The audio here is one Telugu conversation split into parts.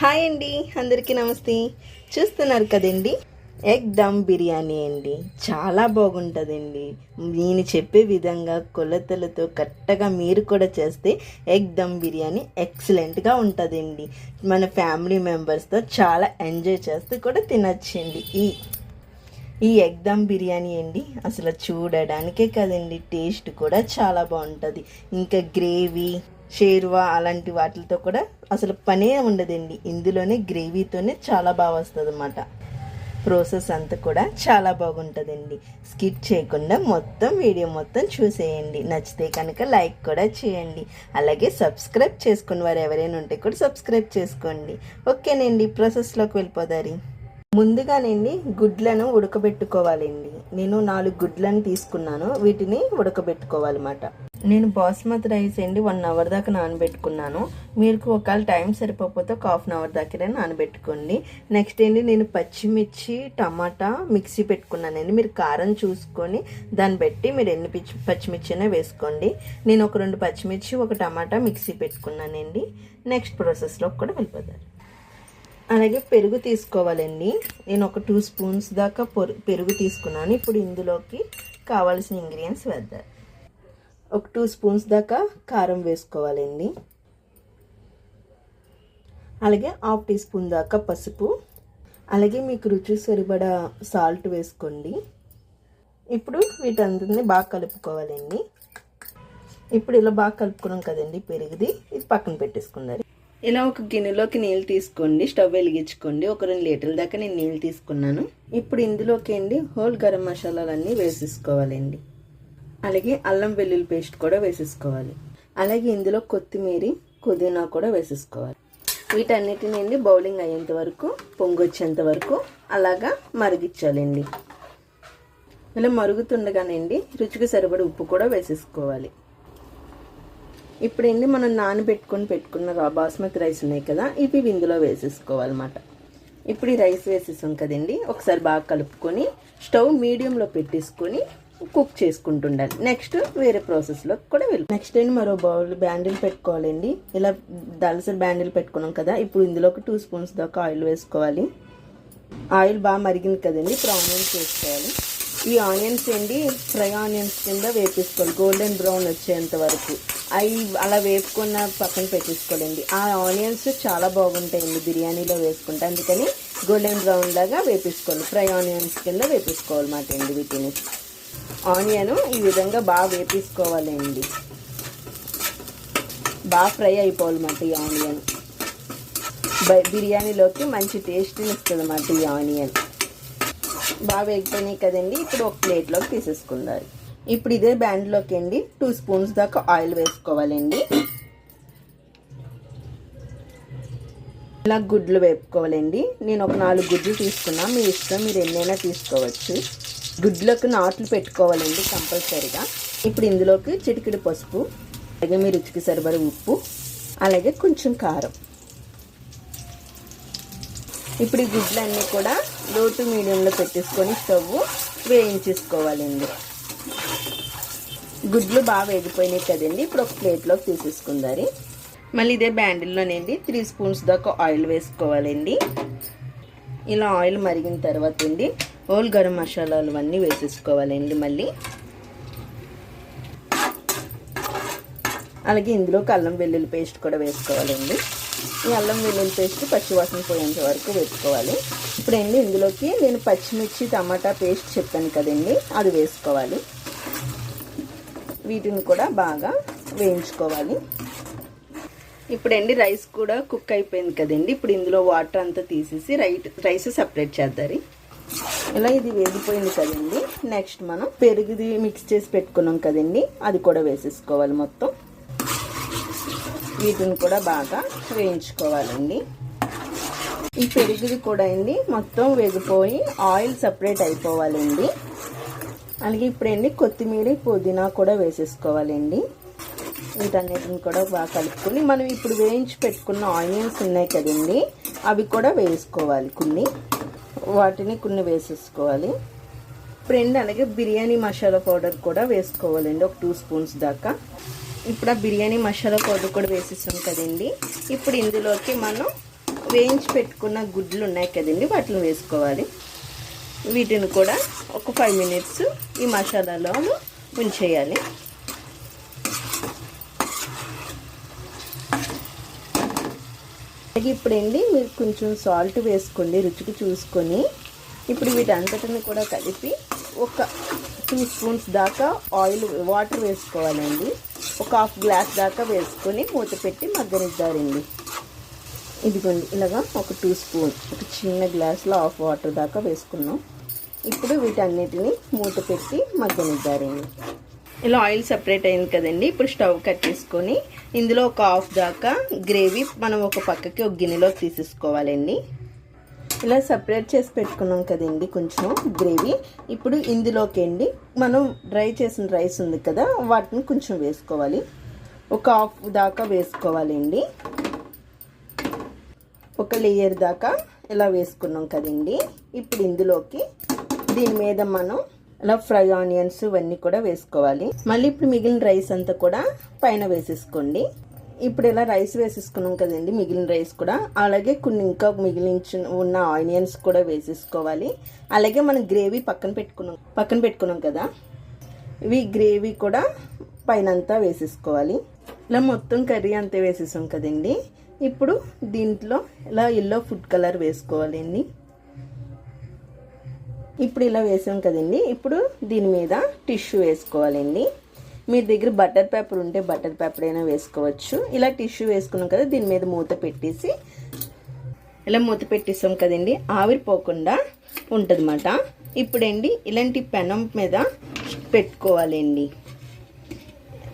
హాయ్ అండి అందరికీ నమస్తే. చూస్తున్నారు కదండి? ఎగ్ దమ్ బిర్యానీ అండి. చాలా బాగుంటుందండి. నేను చెప్పే విధంగా కొలతలతో కరెక్ట్గా మీరు కూడా చేస్తే ఎగ్ దమ్ బిర్యానీ ఎక్సలెంట్గా ఉంటుందండి. మన ఫ్యామిలీ మెంబర్స్తో చాలా ఎంజాయ్ చేస్తూ కూడా తినచ్చండి. ఈ ఈ ఎగ్ దమ్ బిర్యానీ అండి అసలు చూడడానికే కదండి టేస్ట్ కూడా చాలా బాగుంటుంది. ఇంకా గ్రేవీ షేర్వా అలాంటి వాటితో కూడా అసలు పనే ఉండదండి. ఇందులోనే గ్రేవీతోనే చాలా బాగా వస్తుంది అన్నమాట ప్రాసెస్ అంతా కూడా చాలా బాగుంటుందండి. స్కిప్ చేయకుండా మొత్తం వీడియో మొత్తం చూసేయండి. నచ్చితే కనుక లైక్ కూడా చేయండి. అలాగే సబ్స్క్రైబ్ చేసుకుని వారు ఎవరైనా ఉంటే కూడా సబ్స్క్రైబ్ చేసుకోండి. ఓకేనండి ప్రాసెస్లోకి వెళ్ళిపోదారి. ముందుగానండి గుడ్లను ఉడకబెట్టుకోవాలండి. నేను నాలుగు గుడ్లను తీసుకున్నాను. వీటిని ఉడకబెట్టుకోవాలన్నమాట. నేను బాస్మతి రైస్ అండి వన్ అవర్ దాకా నానబెట్టుకున్నాను. మీరు ఒకవేళ టైం సరిపోతే ఒక హాఫ్ అన్ అవర్ దాకా నానబెట్టుకోండి. నెక్స్ట్ ఏంటి నేను పచ్చిమిర్చి టమాటా మిక్సీ పెట్టుకున్నానండి. మీరు కారం చూసుకొని దాన్ని బట్టి మీరు ఎన్ని పిచ్చి పచ్చిమిర్చినే వేసుకోండి. నేను ఒక రెండు పచ్చిమిర్చి ఒక టమాటా మిక్సీ పెట్టుకున్నానండి. నెక్స్ట్ ప్రాసెస్లో కూడా వెళ్ళిపోతారు అలాగే పెరుగు తీసుకోవాలండి. నేను ఒక టూ స్పూన్స్ దాకా పెరుగు తీసుకున్నాను. ఇప్పుడు ఇందులోకి కావాల్సిన ఇంగ్రీడియంట్స్ వేద్దారు ఒక టూ స్పూన్స్ దాకా కారం వేసుకోవాలండి. అలాగే హాఫ్ టీ స్పూన్ దాకా పసుపు. అలాగే మీకు రుచి సరిపడా సాల్ట్ వేసుకోండి. ఇప్పుడు వీటందరినీ బాగా కలుపుకోవాలండి. ఇప్పుడు ఇలా బాగా కలుపుకున్నాం కదండి పెరిగిది. ఇది పక్కన పెట్టేసుకున్నారు ఇలా ఒక గిన్నెలోకి నీళ్ళు తీసుకోండి స్టవ్ వెలిగించుకోండి. ఒక రెండు లీటర్ల దాకా నేను నీళ్ళు తీసుకున్నాను. ఇప్పుడు ఇందులోకి అండి హోల్ గరం మసాలాలన్నీ వేసేసుకోవాలండి. అలాగే అల్లం వెల్లుల్లి పేస్ట్ కూడా వేసేసుకోవాలి. అలాగే ఇందులో కొత్తిమీర పుదీనా కూడా వేసేసుకోవాలి. వీటన్నిటిని బౌలింగ్ అయ్యేంత వరకు పొంగొచ్చేంత వరకు అలాగా మరిగించాలండి. ఇలా మరుగుతుండగానండి రుచికి సరిపడి ఉప్పు కూడా వేసేసుకోవాలి. ఇప్పుడండి మనం నానబెట్టుకొని పెట్టుకున్న రా బాస్మతి రైస్ ఉన్నాయి కదా ఇవి ఇందులో వేసేసుకోవాలన్నమాట. ఇప్పుడు ఈ రైస్ వేసేసాం కదండి ఒకసారి బాగా కలుపుకొని స్టవ్ మీడియంలో పెట్టేసుకొని కుక్ చేసుకుంటుండాలి. నెక్స్ట్ వేరే ప్రాసెస్లో కూడా వెళ్ళి నెక్స్ట్ ఏంటి? మరో బౌల్ బ్యాండిల్ పెట్టుకోవాలండి. ఇలా దలసరి బ్యాండిల్ పెట్టుకున్నాం కదా ఇప్పుడు ఇందులో ఒక టూ స్పూన్స్ దాకా ఆయిల్ వేసుకోవాలి. ఆయిల్ బాగా మరిగింది కదండి ఇప్పుడు ఆనియన్స్ వేసుకోవాలి. ఈ ఆనియన్స్ ఏంటి? ఫ్రై ఆనియన్స్ కింద వేపేసుకోవాలి. గోల్డెన్ బ్రౌన్ వచ్చేంత వరకు. అవి అలా వేపుకున్న పక్కన పెట్టేసుకోవాలండి. ఆ ఆనియన్స్ చాలా బాగుంటాయండి బిర్యానీలో వేసుకుంటే. అందుకని గోల్డెన్ బ్రౌన్ లాగా వేపేసుకోవాలి. ఫ్రై ఆనియన్స్ కింద వేపేసుకోవాలన్నమాట అండి వీటిని. ఆనియన్ ఈ విధంగా బాగా వేపించుకోవాలండి బాగా ఫ్రై అయిపోవాలన్నమాట ఈ ఆనియన్. బిర్యానీలోకి మంచి టేస్ట్ని ఇస్తుంది అన్నమాట ఈ ఆనియన్. బాగా వేగిపోయినాయి కదండి ఇప్పుడు ఒక ప్లేట్లోకి తీసేసుకుందాం. ఇప్పుడు ఇదే బ్యాండ్లోకి అండి టూ స్పూన్స్ దాకా ఆయిల్ వేసుకోవాలండి. ఇలా గుడ్లు వేపుకోవాలండి. నేను ఒక నాలుగు గుడ్లు తీసుకున్నా మీ ఇష్టం మీరు ఎన్నైనా తీసుకోవచ్చు. గుడ్లకు నాట్లు పెట్టుకోవాలండి కంపల్సరీగా. ఇప్పుడు ఇందులోకి చిటికిడి పసుపు అలాగే మీ రుచికి సరిపడే ఉప్పు అలాగే కొంచెం కారం. ఇప్పుడు ఈ గుడ్లన్నీ కూడా లో టు మీడియంలో పెట్టేసుకొని స్టవ్ వేయించేసుకోవాలండి. గుడ్లు బాగా వేగిపోయినాయి కదండి ఇప్పుడు ఒక ప్లేట్లోకి తీసేసుకుందారి. మళ్ళీ ఇదే బ్యాండిల్లోనండి త్రీ స్పూన్స్ దాకా ఆయిల్ వేసుకోవాలండి. ఇలా ఆయిల్ మరిగిన తర్వాత అండి హోల్ గరం మసాలాలు అన్నీ వేసేసుకోవాలండి మళ్ళీ. అలాగే ఇందులోకి అల్లం వెల్లుల్లి పేస్ట్ కూడా వేసుకోవాలండి ఈ అల్లం వెల్లుల్లి పేస్ట్ పచ్చివాసన పోయేంత వరకు వేసుకోవాలి. ఇప్పుడు అండి ఇందులోకి నేను పచ్చిమిర్చి టమాటా పేస్ట్ చెప్పాను కదండి అది వేసుకోవాలి. వీటిని కూడా బాగా వేయించుకోవాలి. ఇప్పుడండి రైస్ కూడా కుక్ అయిపోయింది కదండి. ఇప్పుడు ఇందులో వాటర్ అంతా తీసేసి రైట్ రైస్ సపరేట్ చేద్దారి ఇలా ఇది వేగిపోయింది కదండి. నెక్స్ట్ మనం పెరుగుది మిక్స్ చేసి పెట్టుకున్నాం కదండి. అది కూడా వేసేసుకోవాలి మొత్తం. వీటిని కూడా బాగా వేయించుకోవాలండి. ఈ పెరుగుది కూడా అండి మొత్తం వేగిపోయి ఆయిల్ సపరేట్ అయిపోవాలండి. అలాగే ఇప్పుడండి కొత్తిమీర పుదీనా కూడా వేసేసుకోవాలండి. వీటన్నిటిని కూడా బాగా కలుపుకొని మనం ఇప్పుడు వేయించి పెట్టుకున్న ఆనియన్స్ ఉన్నాయి కదండి అవి కూడా వేసుకోవాలి కొన్ని. వాటిని కొన్ని వేసేసుకోవాలి. ఫ్రెండ్ అలాగే బిర్యానీ మసాలా పౌడర్ కూడా వేసుకోవాలండి ఒక టూ స్పూన్స్ దాకా. ఇప్పుడు ఆ బిర్యానీ మసాలా పౌడర్ కూడా వేసేసాం కదండి. ఇప్పుడు ఇందులోకి మనం వేయించి పెట్టుకున్న గుడ్లు ఉన్నాయి కదండి వాటిని వేసుకోవాలి. వీటిని కూడా ఒక ఫైవ్ మినిట్స్ ఈ మసాలాలో ఉంచేయాలి. అలాగే ఇప్పుడండి మీరు కొంచెం సాల్ట్ వేసుకోండి రుచికి చూసుకొని. ఇప్పుడు వీటంతటిని కూడా కలిపి ఒక టూ స్పూన్స్ దాకా ఆయిల్ వాటర్ వేసుకోవాలండి. ఒక హాఫ్ గ్లాస్ దాకా వేసుకొని మూత పెట్టి మగ్గనిద్దారండి. ఇదిగోండి ఇలాగా ఒక టూ స్పూన్ ఒక చిన్న గ్లాస్లో హాఫ్ వాటర్ దాకా వేసుకున్నాం. ఇప్పుడు వీటన్నిటిని మూత పెట్టి మగ్గనిద్దారండి. ఇలా ఆయిల్ సపరేట్ అయింది కదండి. ఇప్పుడు స్టవ్ కట్టేసుకొని ఇందులో ఒక హాఫ్ దాకా గ్రేవీ మనం ఒక పక్కకి ఒక గిన్నెలోకి తీసేసుకోవాలండి. ఇలా సపరేట్ చేసి పెట్టుకున్నాం కదండి కొంచెం గ్రేవీ. ఇప్పుడు ఇందులోకి అండి మనం డ్రై చేసిన రైస్ ఉంది కదా వాటిని కొంచెం వేసుకోవాలి. ఒక హాఫ్ దాకా వేసుకోవాలండి. ఒక లేయర్ దాకా ఇలా వేసుకున్నాం కదండి. ఇప్పుడు ఇందులోకి దీని మీద మనం ఇలా ఫ్రై ఆనియన్స్ ఇవన్నీ కూడా వేసుకోవాలి. మళ్ళీ ఇప్పుడు మిగిలిన రైస్ అంతా కూడా పైన వేసేసుకోండి. ఇప్పుడు ఇలా రైస్ వేసేసుకున్నాం కదండి మిగిలిన రైస్ కూడా. అలాగే కొన్ని ఇంకా మిగిలించిన ఉన్న ఆనియన్స్ కూడా వేసేసుకోవాలి. అలాగే మనం గ్రేవీ పక్కన పెట్టుకున్నాం పక్కన పెట్టుకున్నాం కదా. ఇవి గ్రేవీ కూడా పైన అంతా వేసేసుకోవాలి. ఇలా మొత్తం కర్రీ అంతా వేసేసాం కదండి. ఇప్పుడు దీంట్లో ఇలా ఎల్లో ఫుడ్ కలర్ వేసుకోవాలండి. ఇప్పుడు ఇలా వేసాం కదండి. ఇప్పుడు దీని మీద టిష్యూ వేసుకోవాలండి. మీ దగ్గర బటర్ పేపర్ ఉంటే బటర్ పేపర్ అయినా వేసుకోవచ్చు. ఇలా టిష్యూ వేసుకున్నాం కదా దీని మీద మూత పెట్టేసి ఇలా మూత పెట్టేసాం కదండి. ఆవిరిపోకుండా ఉంటుందన్నమాట. ఇప్పుడండి ఇలాంటి పెనం మీద పెట్టుకోవాలండి.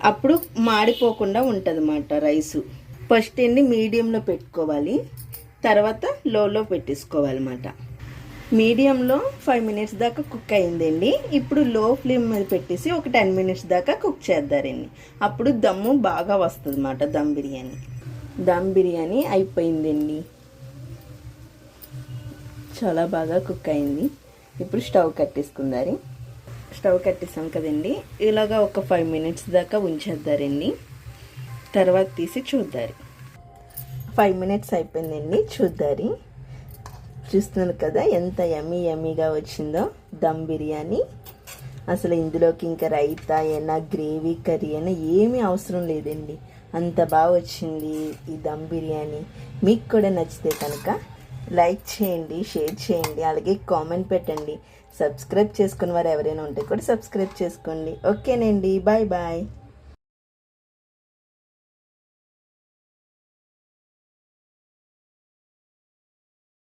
అప్పుడు మాడిపోకుండా ఉంటుందన్నమాట రైసు. ఫస్ట్ అండి మీడియంలో పెట్టుకోవాలి. తర్వాత లోలో పెట్టేసుకోవాలన్నమాట. మీడియంలో ఫైవ్ మినిట్స్ దాకా కుక్ అయిందండి. ఇప్పుడు లో ఫ్లేమ్ మీద పెట్టేసి ఒక టెన్ మినిట్స్ దాకా కుక్ చేద్దారండి అప్పుడు దమ్ము బాగా వస్తుంది అన్నమాట దమ్ బిర్యానీ. దమ్ బిర్యానీ అయిపోయిందండి. చాలా బాగా కుక్ అయింది. ఇప్పుడు స్టవ్ కట్టేసుకుందారి. స్టవ్ కట్టేసాం కదండి. ఇలాగా ఒక ఫైవ్ మినిట్స్ దాకా ఉంచేద్దారండి. తర్వాత తీసి చూద్దారు. ఫైవ్ మినిట్స్ అయిపోయిందండి చూద్దారి. చూస్తున్నారు కదా ఎంత యమ్మీ యమ్మీగా వచ్చిందో. దమ్ బిర్యానీ. అసలు ఇందులోకి ఇంకా రైతా అయినా గ్రేవీ కర్రీ అయినా ఏమీ అవసరం లేదండి. అంత బాగా వచ్చింది ఈ దమ్ బిర్యానీ. మీకు కూడా నచ్చితే కనుక లైక్ చేయండి షేర్ చేయండి అలాగే కామెంట్ పెట్టండి. సబ్స్క్రైబ్ చేసుకున్న వారు ఎవరైనా ఉంటే కూడా సబ్స్క్రైబ్ చేసుకోండి. ఓకేనండి బాయ్ బాయ్.